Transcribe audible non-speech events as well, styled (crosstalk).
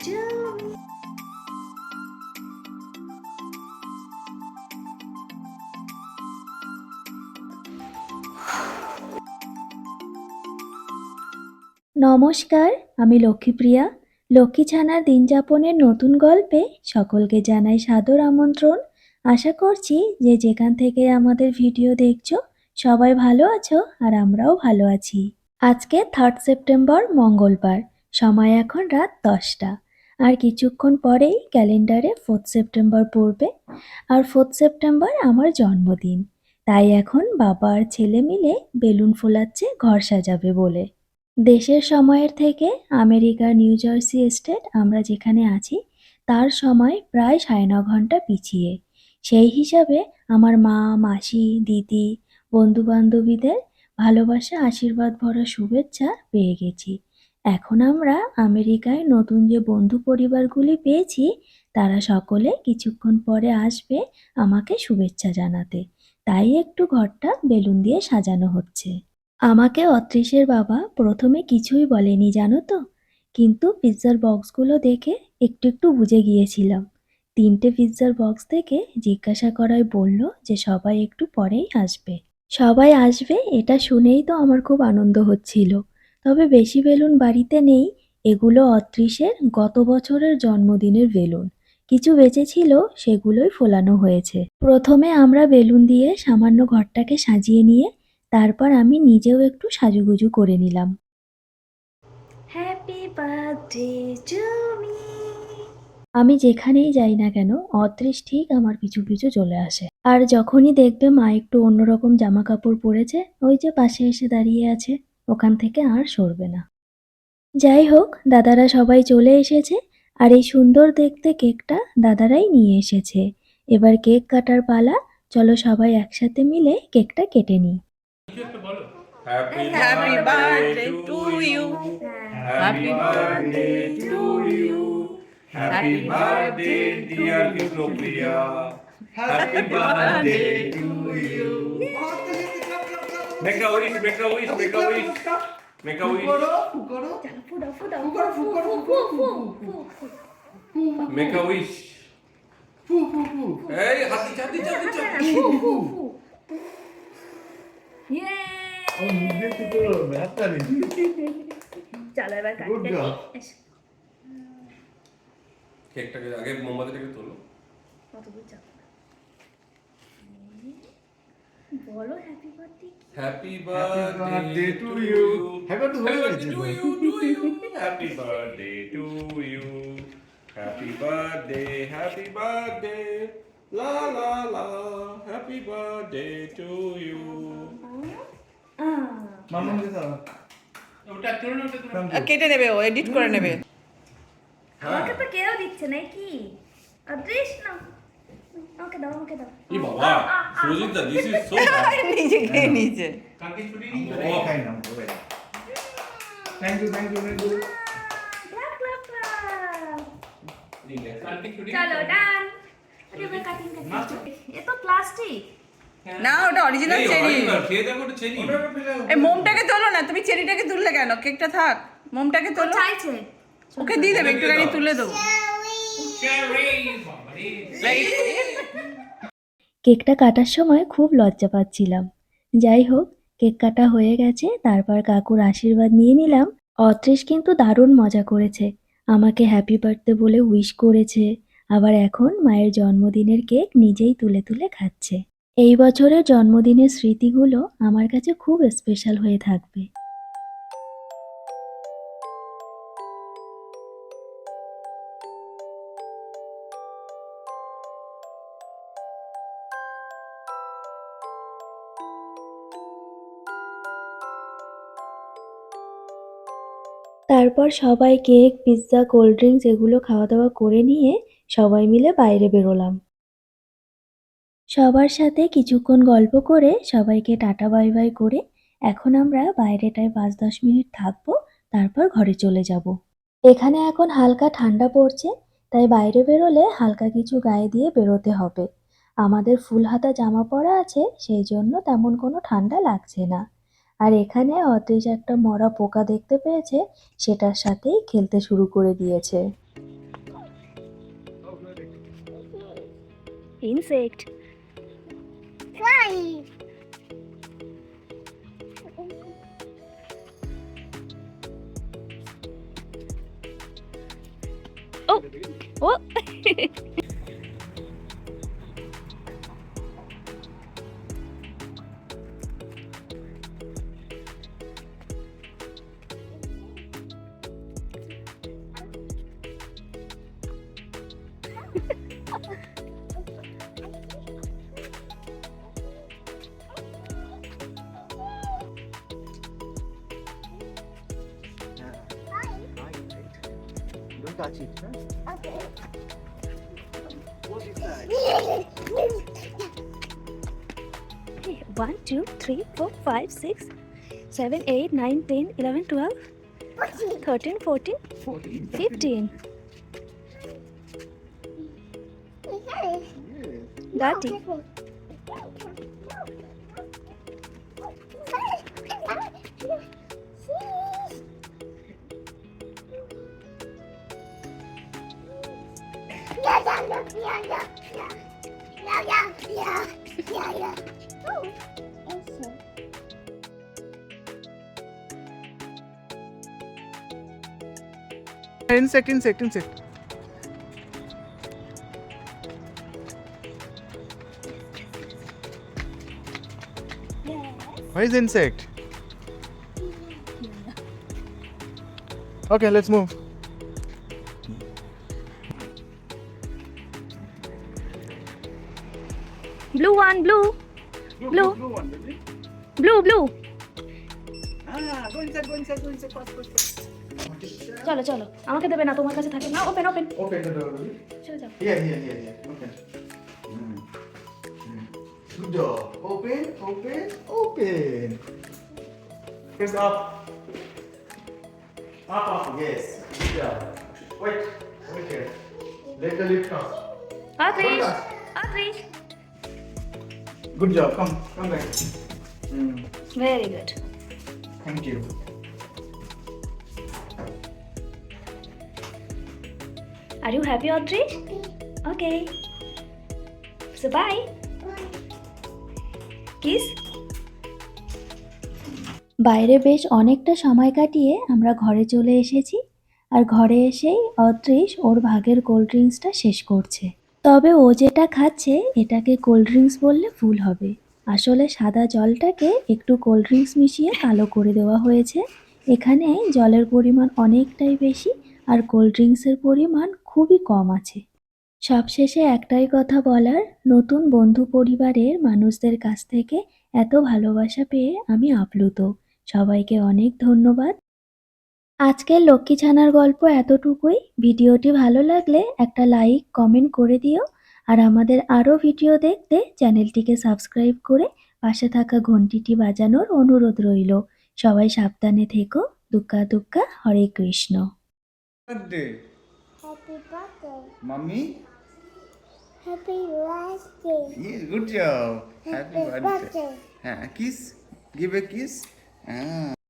me. নমস্কার, আমি লক্ষ্মীপ্রিয়া। লক্ষ্মী ছানার দিন যাপনের নতুন গল্পে সকলকে জানাই সাদর আমন্ত্রণ। আশা করছি যে যেখান থেকে আমাদের ভিডিও দেখছ, সবাই ভালো আছো আর আমরাও ভালো আছি। আজকে থার্ড সেপ্টেম্বর মঙ্গলবার। সময় এখন রাত দশটা। আর কিছুক্ষণ পরেই ক্যালেন্ডারে ফোর্থ সেপ্টেম্বর পড়বে আর ফোর্থ সেপ্টেম্বর আমার জন্মদিন। তাই এখন বাবা আর ছেলে মিলে বেলুন ফোলাচ্ছে, ঘর সাজাবে বলে। দেশের সময়ের থেকে আমেরিকার নিউ জার্সি স্টেট আমরা যেখানে আছি, তার সময় প্রায় সাড়ে ন ঘণ্টা পিছিয়ে। সেই হিসাবে আমার মা, মাসি, দিদি বন্ধু বান্ধবীদের ভালোবাসা, আশীর্বাদ ভরা শুভেচ্ছা পেয়ে গেছি। এখন আমরা আমেরিকায় নতুন যে বন্ধু পরিবারগুলি পেয়েছি, তারা সকলে কিছুক্ষণ পরে আসবে আমাকে শুভেচ্ছা জানাতে। তাই একটু ঘরটা বেলুন দিয়ে সাজানো হচ্ছে। আমাকে অত্রিশের বাবা প্রথমে কিছুই বলেনি, জানো তো? কিন্তু পিৎজার বক্সগুলো দেখে একটু একটু বুঝে গিয়েছিলাম। তিনটে পিৎজার বক্স থেকে জিজ্ঞাসা করায় বলল যে সবাই একটু পরেই আসবে। সবাই আসবে এটা শুনেই তো আমার খুব আনন্দ হচ্ছিল। তবে বেশি বেলুন বাড়িতে নেই এগুলো অত্রিশের গত বছরের জন্মদিনের বেলুন। কিছু বেঁচে ছিল সেগুলোই ফোলানো হয়েছে। প্রথমে আমরা বেলুন দিয়ে সামান্য ঘরটাকে সাজিয়ে নিয়ে তারপর আমি নিজেও একটু সাজুগুজু করে নিলাম। হ্যাপি বার্থডে আমি যেখানেই যাই না কেন অদৃশ ঠিক আমার পিছু পিছু চলে আসে। আর যখনই দেখবে মা একটু অন্যরকম জামা কাপড় পরেছে ওই যে পাশে এসে দাঁড়িয়ে আছে। ওখান থেকে আর সরবে না যাই হোক দাদারা সবাই চলে এসেছে আর এই সুন্দর দেখতে কেকটা দাদারাই নিয়ে এসেছে এবার কেক কাটার পালা চলো সবাই একসাথে মিলে কেকটা কেটে নিই Happy, Happy birthday to you. Happy birthday to you. Happy birthday, dear Vishnupriya. Happy birthday to you. Make a wish, make a wish, make a wish. Make a wish. Make a wish. Hey, হাতি চাতি চাতি চাতি। চলো এবার কাটি Good job. কেকটাকে আগে মোমবাতিটাকে তোলো যাব বলো happy birthday happy birthday birthday to to you. You Happy birthday happy to to you. You to you happy birthday to you happy birthday happy birthday la la la happy birthday to you মামা কে দাও কেটে নেবে ও edit করে নেবে। আমাকে তো কেউ দিচ্ছে না কি অদৃশ না। আমাকে দাও আমাকে দাও। ই বাবা? Surajit da this is so নিজে খেয়ে খাই না thank you thank you thank you clap clap clap চলো ডান আরে ভাই কাটিং কাটিং এ তো প্লাস্টিক না ওটা অরিজিনাল চেরি এই মোমটাকে তোলো না তুমি চেরিটাকে তুললে কেন? কেকটা থাক। মোমটাকে তোলো। চাইছে। ওকে দিয়ে দেবে একটুখানি তুলে দেবো। কেকটা কাটার সময় খুব লজ্জা পাচ্ছিলাম। যাই হোক, কেক কাটা হয়ে গেছে, তারপর কাকুর আশীর্বাদ নিয়ে নিলাম। অত্রিশ কিন্তু দারুণ মজা করেছে। আমাকে হ্যাপি বার্থডে বলে উইশ করেছে। আবার এখন মায়ের জন্মদিনের কেক নিজেই তুলে তুলে খাচ্ছে। এই বছরের জন্মদিনের স্মৃতিগুলো আমার কাছে খুব স্পেশাল হয়ে থাকবে। তারপর সবাই কেক পিৎজা কোল্ড ড্রিঙ্কস এগুলো খাওয়া দাওয়া করে নিয়ে সবাই মিলে বাইরে বেরোলাম। সবার সাথে কিছুক্ষণ গল্প করে সবাইকে টাটা বাই বাই করে এখন আমরা বাইরেটায় পাঁচ দশ মিনিট থাকব, তারপর ঘরে চলে যাব। এখানে এখন হালকা ঠান্ডা পড়ছে, তাই বাইরে বেরোলে হালকা কিছু গায়ে দিয়ে বেরোতে হবে। আমাদের ফুল হাতা জামা পরা আছে, সেই জন্য তেমন কোনো ঠান্ডা লাগছে না। আর এখানে অতীশ একটা মরা পোকা দেখতে পেয়েছে সেটার সাথেই খেলতে শুরু করে দিয়েছে insect Oh! Oh! (laughs) don't touch Okay. What is that? Okay, 1, 2, 3, 4, 5, 6, 7, 8, 9, 10, 11, 12, 13, 14, insect. Insect, insect, insect. Where is insect? Okay, let's move. Blue one blue Blue. blue one, baby. Blue blue Ah, go inside, go inside, go inside, fast, fast, fast. চলো চলো আমাকে দেবে না তোমার কাছে থাকে না open open Open the door, baby. চলে যাও Here, here, here, here. Open. Mm. Mm. Good job. Open, open, open. Press up. Up, up. Yes. Good job. Wait. Wait here. Let the lid come. Good job. Come, come back. Mm. Very good Thank you. Are you happy Adrish okay so bye kiss বাইরে বেশ অনেকটা সময় কাটিয়ে আমরা ঘরে চলে এসেছি আর ঘরে এসেই অত্রিশ ওর ভাগের কোল্ড ড্রিঙ্কসটা শেষ করছে তবে ও যেটা খাচ্ছে, এটাকে কোল্ড ড্রিঙ্কস বললে ভুল হবে। আসলে সাদা জলটাকে একটু কোল্ড ড্রিঙ্কস মিশিয়ে কালো করে দেওয়া হয়েছে। এখানে জলের পরিমাণ অনেকটাই বেশি আর কোল্ড ড্রিঙ্কসের পরিমাণ খুবই কম আছে। সবশেষে একটাই কথা বলার, নতুন বন্ধু পরিবারের মানুষদের কাছ থেকে এত ভালোবাসা পেয়ে আমি আপ্লুত। সবাইকে অনেক ধন্যবাদ। আজকের লক্ষ্মী ছানার গল্প এতটুকুই ভিডিওটি ভালো লাগলে একটা লাইক কমেন্ট করে দিও আর আমাদের আরও ভিডিও দেখতে চ্যানেলটিকে সাবস্ক্রাইব করে পাশে থাকা ঘন্টিটি বাজানোর অনুরোধ রইল সবাই সাবধানে থেকো দুক্কা দুক্কা হরে Krishna Birthday. Happy birthday. Mommy? Happy birthday. Yeah, good job. Happy Happy birthday. birthday. Ah, kiss. Give a kiss. Ah.